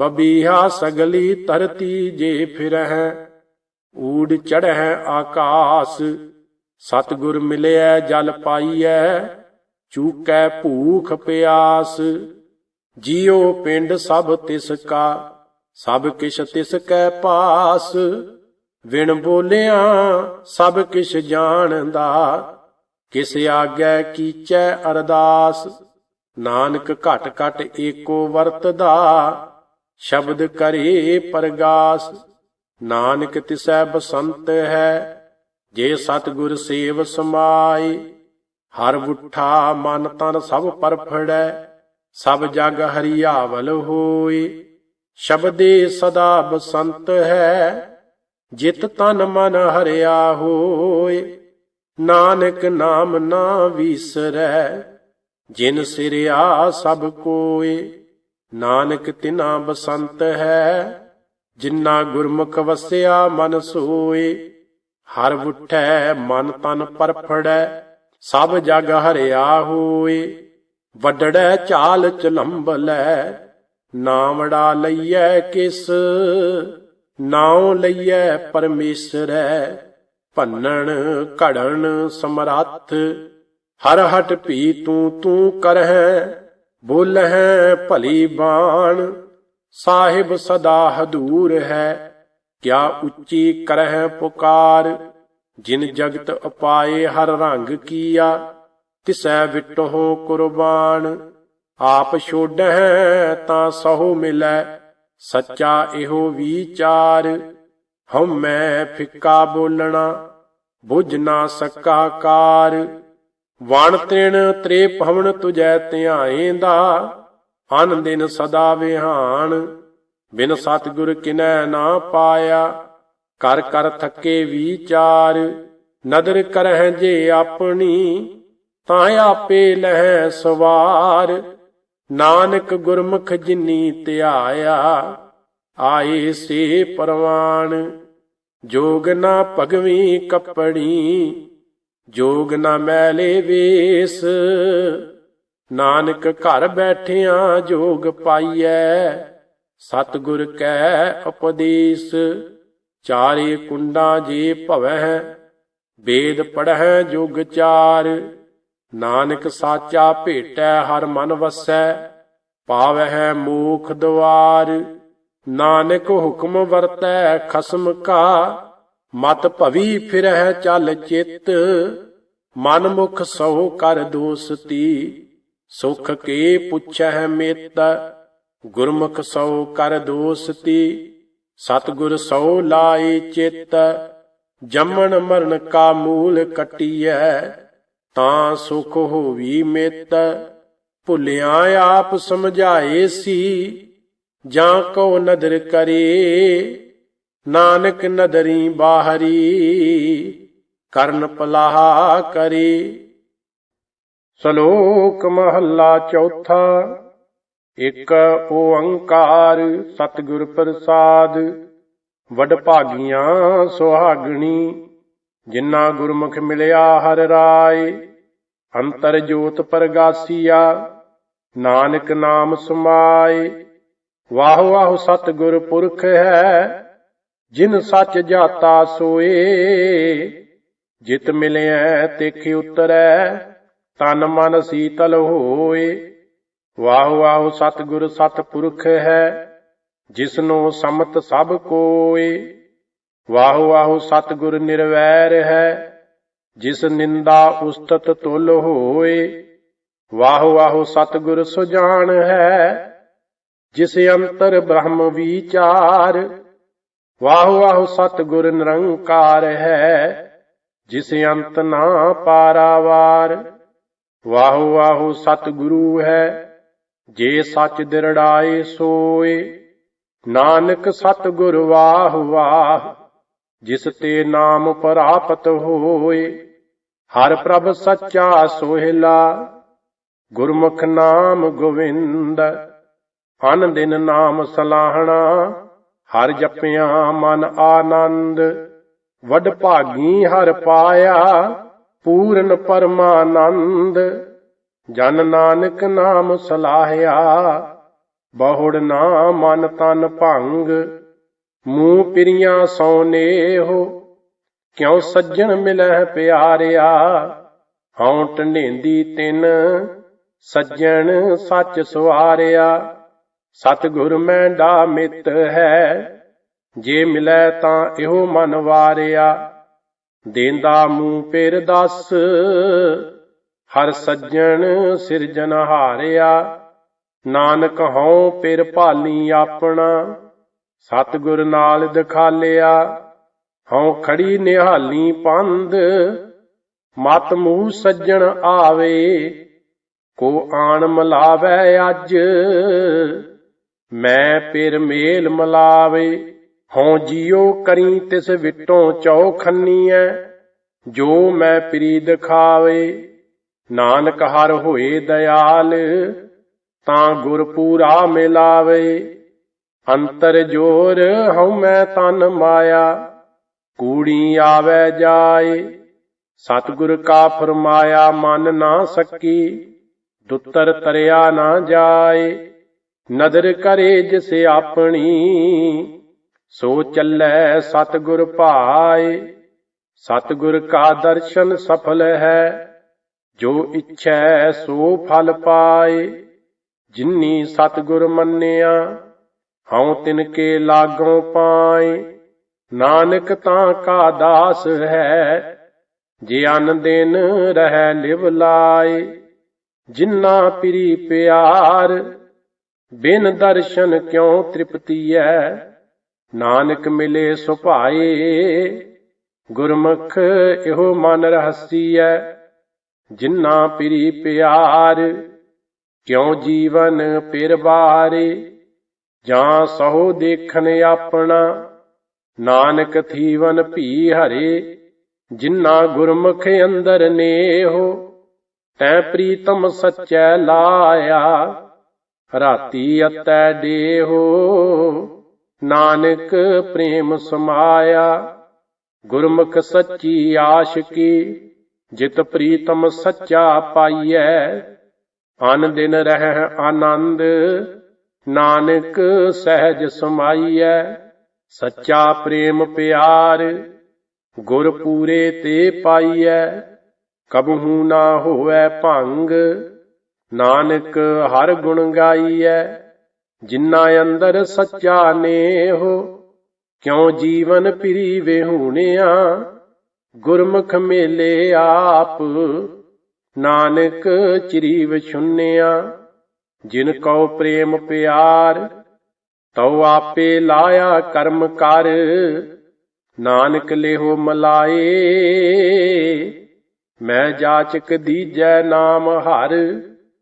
ਬਬੀਹਾ ਸਗਲੀ ਧਰਤੀ ਜੇ ਫਿਰਹਿ, ਊੜ ਚੜ੍ਹੈ ਆਕਾਸ। ਸਤਿਗੁਰ ਮਿਲਿਆ ਜਲ ਪਾਈਐ, ਚੂਕੈ ਭੂਖ ਪਿਆਸ। ਜਿਉ ਪਿੰਡ ਸਭ ਤਿਸ ਕਾ ਸਭ ਕਿਛ ਤਿਸ ਕੈ ਪਾਸ। ਵਿਣ ਬੋਲਿਆ, ਸਭ ਕਿਛ ਜਾਣਦਾ। ਕਿਸ ਆਗੈ ਕੀਚੈ ਅਰਦਾਸ? ਨਾਨਕ ਘਟ ਘਟ ਏਕੋ ਵਰਤਦਾ। ਸ਼ਬਦ ਕਰੇ ਪਰਗਾਸ, ਨਾਨਕ ਤਿਸੈ ਬਸੰਤ ਹੈ, ਜੇ ਸਤਿਗੁਰ ਸੇਵ ਸਮਾਈ ਹਰ ਬੁੱਠਾ ਮਨ ਤਨ ਸਭ ਪਰਫੜੈ, ਸਭ ਜਗ ਹਰੀਆਵਲ ਹੋਏ। ਸ਼ਬਦੇ ਸਦਾ ਬਸੰਤ ਹੈ, ਜਿਤ ਤਨ ਮਨ ਹਰਿਆ ਹੋਏ। ਨਾਨਕ ਨਾਮ ਨਾ ਵਿਸਰੈ, ਜਿਨ ਸਿਰਿਆ ਸਭ ਕੋਏ। ਨਾਨਕ ਤਿਨਾ ਬਸੰਤ ਹੈ ਜਿਨ੍ਹਾਂ ਗੁਰਮੁਖ ਵਸਿਆ ਮਨ ਸੋਏ। ਹਰ ਬੁੱਠੈ ਮਨ ਤਨ ਪਰਫੜੈ, ਸਭ ਜਗ ਹਰਿਆ ਹੋਏ। ਵੱਡੜੈ ਚਾਲ ਚਲੰਬਲੈ ਨਾਮੜਾ ਲਈਐ ਕਿਸ? ਨਾਉ ਲਈਐ ਪਰਮੇਸ਼ਰੈ, ਭੰਨਣ ਘੜਨ ਸਮਰੱਥ। ਹਰ ਹਟ ਭੀ ਤੂੰ ਤੂੰ ਕਰਹਿ ਬੋਲਹਿ ਭਲੀ ਬਾਣ, ਸਾਹਿਬ ਸਦਾ ਹਦੂਰ ਹੈ। ਕਿਆ ਉੱਚੀ ਕਰਹਿ ਪੁਕਾਰ, ਜਿਨ ਜਗਤ ਅਪਾਏ ਹਰ ਰੰਗ ਕੀਆ, ਤਿਸੈ ਵਿਟੋ ਕੁਰਬਾਨ। ਆਪ ਛੋੜਹਿ ਤਾਂ ਸਹੁ ਮਿਲੈ, ਸੱਚਾ ਇਹੋ ਵਿਚਾਰ। ਹਉ ਮੈਂ ਫਿੱਕਾ ਬੋਲਣਾ, ਬੁਝ ਨਾ ਸਕਾ ਕਾਰ। ਵਣ ਤ੍ਰਿਣ ਤ੍ਰੇ ਭਵਨ ਤੁਜੈ ਧਿਆਏਂਦਾ ਅਨ ਦਿਨ ਸਦਾ ਵਿਹਾਨ। ਬਿਨ ਸਤਿਗੁਰ ਕਿਨੈ ਨਾ ਪਾਇਆ ਕਰ ਕਰ ਥੱਕੇ ਵਿਚਾਰ ਨਦਰ ਕਰਹਿ ਜੇ ਆਪਣੀ ਤਾਂ ਆਪੇ ਲਹਿ ਸਵਾਰ। ਨਾਨਕ ਗੁਰਮੁਖ ਜਿਨੀ ਧਿਆਇਆ, ਆਏ ਸੇ ਪਰਵਾਨ। ਜੋਗ ਨਾ ਭਗਵੀ ਕੱਪੜੀ ਜੋਗ ਨਾ ਮੈਲੇ ਵੇਸ। ਨਾਨਕ ਘਰ ਬੈਠਿਆਂ ਜੋਗ ਪਾਈਐ। ਸਤਿਗੁਰ ਕੈ ਉਪਦੇਸ਼। ਚਾਰੇ ਕੁੰਡਾਂ ਜੇ ਭਵੈ ਵੇਦ ਪੜਹਿ ਜੁਗ ਚਾਰ। ਨਾਨਕ ਸਾਚਾ ਭੇਟੈ ਹਰ ਮਨ ਵਸੈ, ਪਾਵਹਿ ਮੂਖ ਦਵਾਰ। ਨਾਨਕ ਹੁਕਮ ਵਰਤੈ ਖਸਮ ਕਾ ਮਤ ਭਵੀ ਫਿਰਹਿ ਚੱਲ ਚਿੱਤ ਮਨ ਮੁਖ ਸੋ ਕਰ ਦੋਸਤੀ, ਸੁਖ ਕੇ ਪੁੱਛਹਿ ਮੇਤ, ਗੁਰਮੁਖ ਸੋ ਕਰ ਦੋਸਤੀ, ਸਤਿਗੁਰ ਸੋ ਲਾਏ ਚਿੱਤ, ਜੰਮਣ ਮਰਨ ਕਾ ਮੂਲ ਕਟਿਐ, ਤਾਂ ਸੁਖ ਹੋਵੀ ਮਿਤ, ਭੁੱਲਿਆ ਆਪ ਸਮਝਾਏ ਸੀ, ਜਾਂ ਕੋ ਨਦਰ ਕਰੇ ਨਾਨਕ ਨਦਰੀ ਬਾਹਰੀ, ਕਰਨ ਪਲਾਹਾ ਕਰੀ। ਸ਼ਲੋਕ ਮਹੱਲਾ ਚੌਥਾ, ਇਕ ਓੰਕਾਰ ਸਤਿਗੁਰ ਪ੍ਰਸਾਦ, ਵਡ ਭਾਗੀਆਂ ਸੁਹਾਗਣੀ ਜਿਨ੍ਹਾਂ ਗੁਰਮੁਖ ਮਿਲਿਆ ਹਰ ਰਾਏ। ਅੰਤਰ ਜੋਤ ਪਰਗਾਸੀਆ, ਨਾਨਕ ਨਾਮ ਸਮਾਏ। ਵਾਹ ਵਾਹ ਸਤਿਗੁਰ ਪੁਰਖ ਹੈ ਜਿਨ ਸੱਚ ਜਾਤਾ ਸੋਏ, ਜਿਤ ਮਿਲਿਆ ਤਿਖ ਉਤਰੈ, ਤਨ ਮਨ ਸੀਤਲ ਹੋਏ। ਵਾਹ ਵਾਹ ਸਤਿਗੁਰ ਸਤਿਪੁਰਖ ਹੈ, ਜਿਸਨੂੰ ਸਮਤ ਸਭ ਕੋਏ। ਵਾਹ ਵਾਹ ਸਤਿਗੁਰ ਨਿਰਵੈਰ ਹੈ, ਜਿਸ ਨਿੰਦਾ ਉਸਤਤ ਤੁਲ ਹੋਏ। ਵਾਹ ਵਾਹ ਸਤਿਗੁਰ ਸੁਜਾਨ ਹੈ, ਜਿਸ ਅੰਤਰ ਬ੍ਰਹਮ ਵਿਚਾਰ। ਵਾਹ ਵਾਹ ਸਤਿਗੁਰ ਨਿਰੰਕਾਰ ਹੈ, ਜਿਸ ਅੰਤ ਨਾ ਪਾਰਾਵਾਰ। ਵਾਹ ਵਾਹ ਸਤਿਗੁਰੂ ਹੈ, ਜੇ ਸੱਚ ਦਿਰੜਾਏ ਸੋਏ। ਨਾਨਕ ਸਤਿਗੁਰ ਵਾਹ ਵਾਹ, ਜਿਸ ਤੇ ਨਾਮ ਪ੍ਰਾਪਤ ਹੋਏ। ਹਰ ਪ੍ਰਭ ਸੱਚਾ ਸੋਹਿਲਾ, ਗੁਰਮੁਖ ਨਾਮ ਗੋਵਿੰਦ। ਅਨ ਦਿਨ ਨਾਮ ਸਲਾਹਣਾ ਹਰ ਜਪਿਆ ਮਨ ਆਨੰਦ, ਵਡ ਭਾਗੀ ਹਰ ਪਾਇਆ, ਪੂਰਨ ਪਰਮਾਨੰਦ। ਜਨ ਨਾਨਕ ਨਾਮ ਸਲਾਹਿਆ, ਬਹੁੜ ਨਾ ਮਨ ਤਨ ਭੰਗ। ਮੂੰਹ ਪਿਰੀਆਂ ਸੋਨੇ ਹੋ ਕਿਉ ਸੱਜਣ ਮਿਲਹਿ ਪਿਆਰਿਆ। ਹਉ ਟੰਡੇਂਦੀ ਤਿਨ, ਸੱਜਣ ਸੱਚ ਸੁਆਰਿਆ ਸਤਿਗੁਰ ਮੈਂ ਡਾ ਮਿੱਤ ਹੈ। ਜੇ ਮਿਲੈ ਤਾਂ ਇਹੋ ਮਨ ਵਾਰਿਆ। ਦੇਂਦਾ ਮੂੰਹ ਪੇਰ ਦਸ। ਹਰ ਸੱਜਣ ਸਿਰਜਨ ਹਾਰਿਆ। ਨਾਨਕ ਹਉ ਪੇਰ ਭਾਲੀ ਆਪਣਾ। ਸਤਿਗੁਰ ਨਾਲ ਦਿਖਾਲਿਆ। ਹਉ ਖੜੀ ਨਿਹਾਲੀ ਪੰਦ ਮਤ ਮੂਹ ਸੱਜਣ ਆਵੇ। ਕੋ ਆਣ ਮਲਾਵੇ ਅੱਜ। ਮੈਂ ਪਿਰ ਮੇਲ ਮਲਾਵੇ, ਹਉ ਜਿਉ ਕਰੀ ਤਿਸ ਵਿਟੋਂ ਚੌ ਖੰਨੀਐ, ਜੋ ਮੈਂ ਪ੍ਰੀ ਦਿਖਾਵੇ। ਨਾਨਕ ਹਰ ਹੋਏ ਦਇਆਲ ਤਾਂ ਗੁਰ ਪੂਰਾ ਮਿਲਾਵੇ। ਅੰਤਰ ਜੋਰ ਹਉ ਮੈਂ ਤਨ ਮਾਇਆ, ਕੂੜੀ ਆਵੇ ਜਾਏ। ਸਤਿਗੁਰ ਕਾ ਫਰਮਾਇਆ, ਮਨ ਨਾ ਸਕੀ, ਦੁੱਤਰ ਤਰਿਆ ਨਾ ਜਾਏ। ਨਦਰ ਕਰੇ ਜਿਸ ਆਪਣੀ, ਸੋ ਚੱਲੈ ਸਤਿਗੁਰ ਭਾਏ। ਸਤਿਗੁਰ ਕਾ ਦਰਸ਼ਨ ਸਫਲ ਹੈ, ਜੋ ਇੱਛੈ ਸੋ ਫਲ ਪਾਏ। ਜਿਨੀ ਸਤਿਗੁਰ ਮੰਨਿਆ, ਹਉ ਤਿਨ ਕੇ ਲਾਗੋਂ ਪਾਏ। ਨਾਨਕ ਤਾਂ ਕਾ ਦਾਸ ਹੈ, ਜੇ ਅਨ ਦਿਨ ਰਹਿ ਲਿਵ ਲਾਏ। ਜਿਨਾ ਪਿਰੀ ਪਿਆਰ ਬਿਨ ਦਰਸ਼ਨ ਕਿਉ ਤ੍ਰਿਪਤੀਐ? ਨਾਨਕ ਮਿਲੇ ਸੁਭਾਏ ਗੁਰਮੁਖ ਇਹੋ ਮਨ ਰਹਸੀਐ। ਜਿਨਾ ਪਿਰੀ ਪਿਆਰ, ਕਿਉ ਜੀਵਨ ਪਿਰ ਬਾਰੇ ਜਾਂ ਸਹੋ ਦੇਖਣ ਆਪਣਾ, ਨਾਨਕ ਥੀਵਨ ਭੀ ਹਰੇ। ਜਿਨਾ ਗੁਰਮੁਖ ਅੰਦਰ ਨੇਹੋ, ਤੈ ਪ੍ਰੀਤਮ ਸਚੈ ਲਾਇਆ। ਰਾਤੀ ਅਤੈ ਦੇਹੋ ਨਾਨਕ ਪ੍ਰੇਮ ਸਮਾਇਆ। ਗੁਰਮੁਖ ਸੱਚੀ ਆਸ਼ਕੀ, ਜਿਤ ਪ੍ਰੀਤਮ ਸੱਚਾ ਪਾਈਐ। ਅਨ ਦਿਨ ਰਹਿ ਆਨੰਦ, ਨਾਨਕ ਸਹਿਜ ਸਮਾਈਐ। ਸੱਚਾ ਪ੍ਰੇਮ ਪਿਆਰ, ਗੁਰ ਪੂਰੇ ਤੇ ਪਾਈਐ। ਕਬਹੂ ਨਾ ਹੋਵੇ ਭੰਗ ਨਾਨਕ ਹਰ ਗੁਣ ਗਾਈਐ, ਜਿਨ੍ਹਾਂ ਅੰਦਰ ਸੱਚਾ ਨੇਹੋ ਕਿਉ ਜੀਵਨ ਪਿਰੀ ਵੇਹੂਣਿਆ ਗੁਰਮੁਖ ਮੇਲੇ ਆਪ, ਨਾਨਕ ਚਿਰੀ ਵਿਛੁੰਨਿਆ ਜਿਨ ਕਉ ਪ੍ਰੇਮ ਪਿਆਰ, ਤਉ ਆਪੇ ਲਾਇਆ ਕਰਮ ਕਰ, ਨਾਨਕ ਲੇਹੋ ਮਲਾਏ, ਮੈਂ ਜਾਚਕ ਦੀਜੈ ਨਾਮ ਹਰ